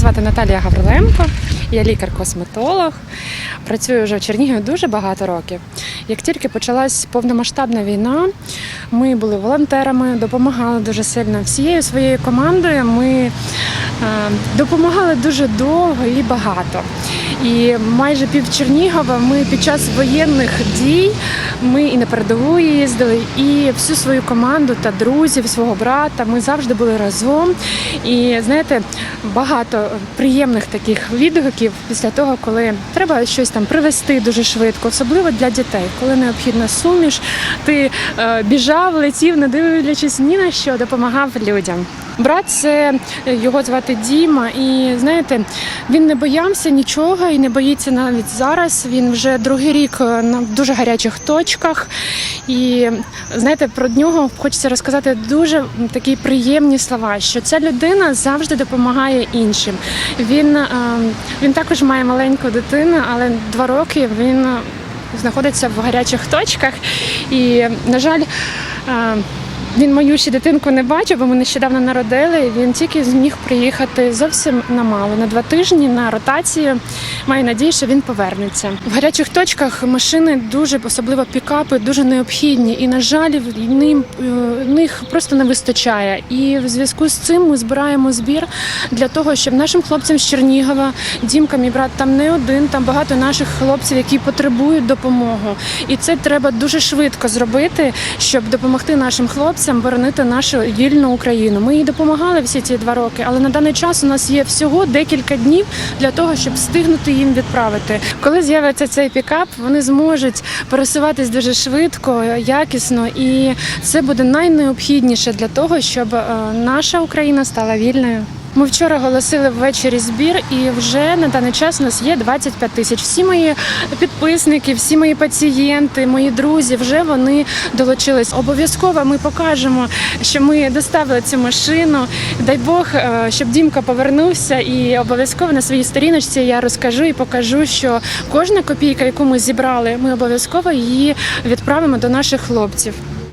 звати Наталія Гавриленко, я лікар-косметолог. Працюю вже в Чернігові дуже багато років. Як тільки почалась повномасштабна війна, ми були волонтерами, допомагали дуже сильно всією своєю командою. Ми е, допомагали дуже довго і багато. І майже пів Чернігова ми під час воєнних дій ми і на передову їздили, і всю свою команду та друзів, свого брата. Ми завжди були разом. І знаєте, багато приємних таких відгуків після того, коли треба щось там привезти дуже швидко, особливо для дітей, коли необхідна суміш, ти е, біжав, летів, не дивлячись ні на що, допомагав людям. Брат це його звати Діма, і знаєте, він не боявся нічого і не боїться навіть зараз. Він вже другий рік е, на дуже гарячих точках. І знаєте, про нього хочеться розказати дуже такі приємні слова, що ця людина завжди допомагає іншим. Він, е, він також має маленьку дитину, але два роки він знаходиться в гарячих точках. І, на жаль, е, він мою ще дитинку не бачив, бо ми нещодавно народили. Він тільки зміг приїхати зовсім на мало на два тижні на ротацію. Маю надію, що він повернеться. В гарячих точках машини дуже, особливо пікапи, дуже необхідні. І на жаль, в ним е, них просто не вистачає. І в зв'язку з цим ми збираємо збір для того, щоб нашим хлопцям з Чернігова, Дімка, мій брат, там не один, там багато наших хлопців, які потребують допомогу. І це треба дуже швидко зробити, щоб допомогти нашим хлопцям боронити нашу вільну Україну. Ми їй допомагали всі ці два роки, але на даний час у нас є всього декілька днів для того, щоб встигнути їм відправити. Коли з'явиться цей пікап, вони зможуть пересуватись дуже швидко, якісно, і це буде найнеобхідніше для того, щоб е, наша Україна стала вільною. Ми вчора оголосили ввечері збір, і вже на даний час у нас є 25 тисяч. Всі мої підписники, всі мої пацієнти, мої друзі вже вони долучились. Обов'язково ми покажемо, що ми доставили цю машину. Дай Бог, е, щоб Дімка повернувся, і обов'язково на своїй сторіночці я розкажу і покажу, що кожна копійка, яку ми зібрали, ми обов'язково її відправимо до наших хлопців.